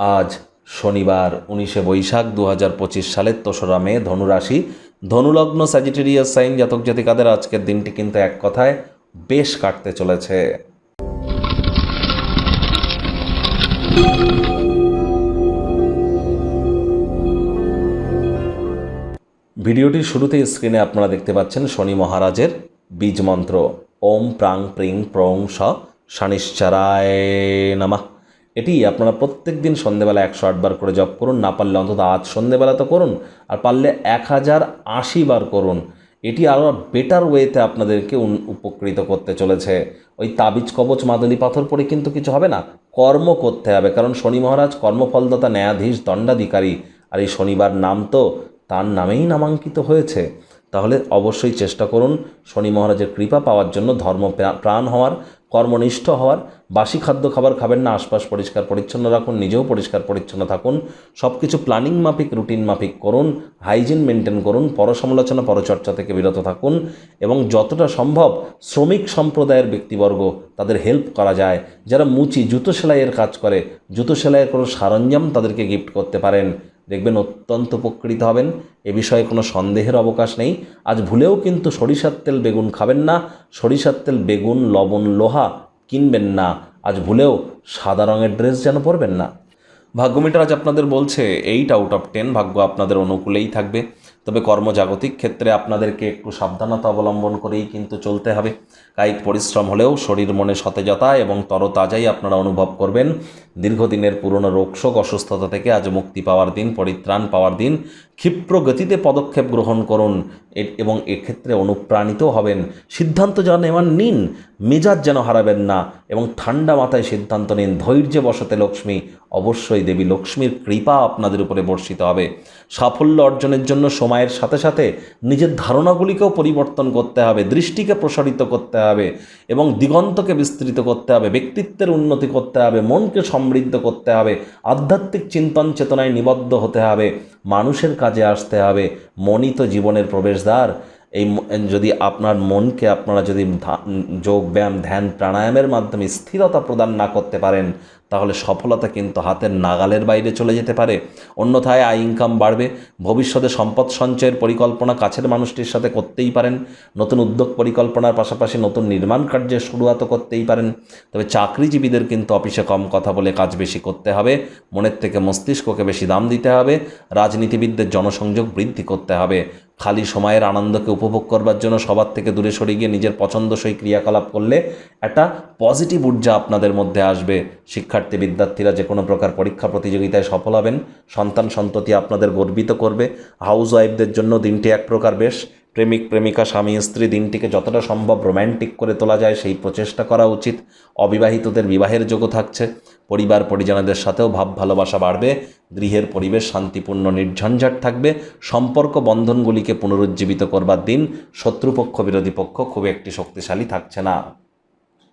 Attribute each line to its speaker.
Speaker 1: আজ শনিবার, উনিশে বৈশাখ দু হাজার পঁচিশ সালের তেসরা মে, ধনুরাশি। ধনুলগ্ন স্যাজিটেরিয়াস সাইন জাতক জাতিকাদের আজকের দিনটি কিন্তু এক কথায় বেশ কাটতে চলেছে। ভিডিওটির শুরুতেই স্ক্রিনে আপনারা দেখতে পাচ্ছেন শনি মহারাজের বীজ মন্ত্র। ওম প্রাং প্রিং প্রং স শানিশ্চারায় এটি আপনারা প্রত্যেক দিন সন্ধেবেলা একশো আটবার করে জপ করুন, না পারলে অন্তত আজ সন্ধেবেলা তো করুন, আর পারলে এক হাজার আশি বার করুন। এটি আরও বেটার ওয়েতে আপনাদেরকে উপকৃত করতে চলেছে। ওই তাবিজ, কবচ, মাদুলি, পাথর পরে কিন্তু কিছু হবে না, কর্ম করতে হবে, কারণ শনি মহারাজ কর্মফলদাতা, ন্যায়াধীশ, দণ্ডাধিকারী, আর এই শনিবার নাম তো তার নামেই নামাঙ্কিত হয়েছে। তাহলে অবশ্যই চেষ্টা করুন শনি মহারাজের কৃপা পাওয়ার জন্য ধর্ম প্রাণ হওয়ার কর্মনিষ্ঠ হওয়ার, বাসি খাদ্য খাবার খাবেন না, আশপাশ পরিষ্কার পরিচ্ছন্ন রাখুন, নিজেও পরিষ্কার পরিচ্ছন্ন থাকুন। সব কিছু প্ল্যানিং মাফিক, রুটিন মাফিক করুন, হাইজিন মেনটেন করুন, পরসমালোচনা, পরচর্চা থেকে বিরত থাকুন এবং যতটা সম্ভব শ্রমিক সম্প্রদায়ের ব্যক্তিবর্গ তাদের হেল্প করা যায়। যারা মুচি, জুতো সেলাইয়ের কাজ করে, জুতো সেলাইয়ের কোনো সরঞ্জাম তাদেরকে গিফট করতে পারেন। দেখবেন অত্যন্ত উপকৃত হবেন। এ বিষয়ে কোনো সন্দেহের অবকাশ নেই। আজ ভুলেও কিন্তু সরিষার তেল বেগুন খাবেন না। সরিষার তেল বেগুন, লবণ, লোহা কিনবেন না। আজ ভুলেও সাদা রঙের ড্রেস যেন পরবেন না। ভাগ্যমিটার আজ আপনাদের বলছে এইট আউট অফ টেন ভাগ্য আপনাদের অনুকূলেই থাকবে। তবে কর্মজাগতিক ক্ষেত্রে আপনাদেরকে একটু সাবধানতা অবলম্বন করেই কিন্তু চলতে হবে। কায়িক পরিশ্রম হলেও শরীর মনে সতেজতা এবং তরতাজাই আপনারা অনুভব করবেন। দীর্ঘদিনের পুরনো রোগশোক, অসুস্থতা থেকে আজ মুক্তি পাওয়ার দিন, পরিত্রাণ পাওয়ার দিন, ক্ষিপ্র গতিতে পদক্ষেপ গ্রহণ করুন এবং এক্ষেত্রে অনুপ্রাণিত হবেন। সিদ্ধান্ত যা নেওয়ার নিন, মেজাজ যেন হারাবেন না এবং ঠান্ডা মাথায় সিদ্ধান্ত নিন ধৈর্যে বসতে লক্ষ্মী অবশ্যই দেবী লক্ষ্মীর কৃপা আপনাদের উপরে বর্ষিত হবে। সাফল্য অর্জনের জন্য সময়ের সাথে সাথে নিজের ধারণাগুলিকেও পরিবর্তন করতে হবে, দৃষ্টিকে প্রসারিত করতে হবে এবং দিগন্তকে বিস্তৃত করতে হবে, ব্যক্তিত্বের উন্নতি করতে হবে, মনকে সমৃদ্ধ করতে হবে, আধ্যাত্মিক চিন্তন চেতনায় নিবদ্ধ হতে হবে, মানুষের কাজে আসতে হবে মনই তো জীবনের প্রবেশদ্বার। এই যদি আপনার মনকে আপনারা যদি যোগ ব্যায়াম, ধ্যান, প্রাণায়ামের মাধ্যমে স্থিরতা প্রদান না করতে পারেন, তাহলে সফলতা কিন্তু হাতের নাগালের বাইরে চলে যেতে পারে। অন্যথায় আয় ইনকাম বাড়বে। ভবিষ্যতে সম্পদ সঞ্চয়ের পরিকল্পনা কাছের মানুষটির সাথে করতেই পারেন। নতুন উদ্যোগ পরিকল্পনার পাশাপাশি নতুন নির্মাণ কার্যের শুরুয়াতও করতেই পারেন। তবে চাকরিজীবীদের কিন্তু অফিসে কম কথা বলে কাজ বেশি করতে হবে। মনের থেকে মস্তিষ্ককে বেশি দাম দিতে হবে। রাজনীতিবিদদের জনসংযোগ বৃদ্ধি করতে হবে। খালি সময়ের আনন্দকে উপভোগ করবার জন্য সবার থেকে দূরে সরে গিয়ে নিজের পছন্দসই ক্রিয়াকলাপ করলে একটা পজিটিভ ঊর্জা আপনাদের মধ্যে আসবে। শিক্ষার্থী, বিদ্যার্থীরা যে কোনো প্রকার পরীক্ষা প্রতিযোগিতায় সফল হবেন। সন্তান সন্ততি আপনাদের গর্বিত করবে। হাউস ওয়াইফদের জন্য দিনটি এক প্রকার বেশ। প্রেমিক, প্রেমিকা, স্বামী, স্ত্রী দিনটিকে যতটা সম্ভব রোম্যান্টিক করে তোলা যায়, সেই প্রচেষ্টা করা উচিত। অবিবাহিতদের বিবাহের যোগও থাকছে। পরিবার, পরিজনদের সাথেও ভাব ভালোবাসা বাড়বে। গৃহের পরিবেশ শান্তিপূর্ণ, নির্ঝঞ্ঝাট থাকবে। সম্পর্ক বন্ধনগুলিকে পুনরুজ্জীবিত করবার দিন শত্রুপক্ষ, বিরোধী পক্ষ খুব একটি শক্তিশালী থাকছে না।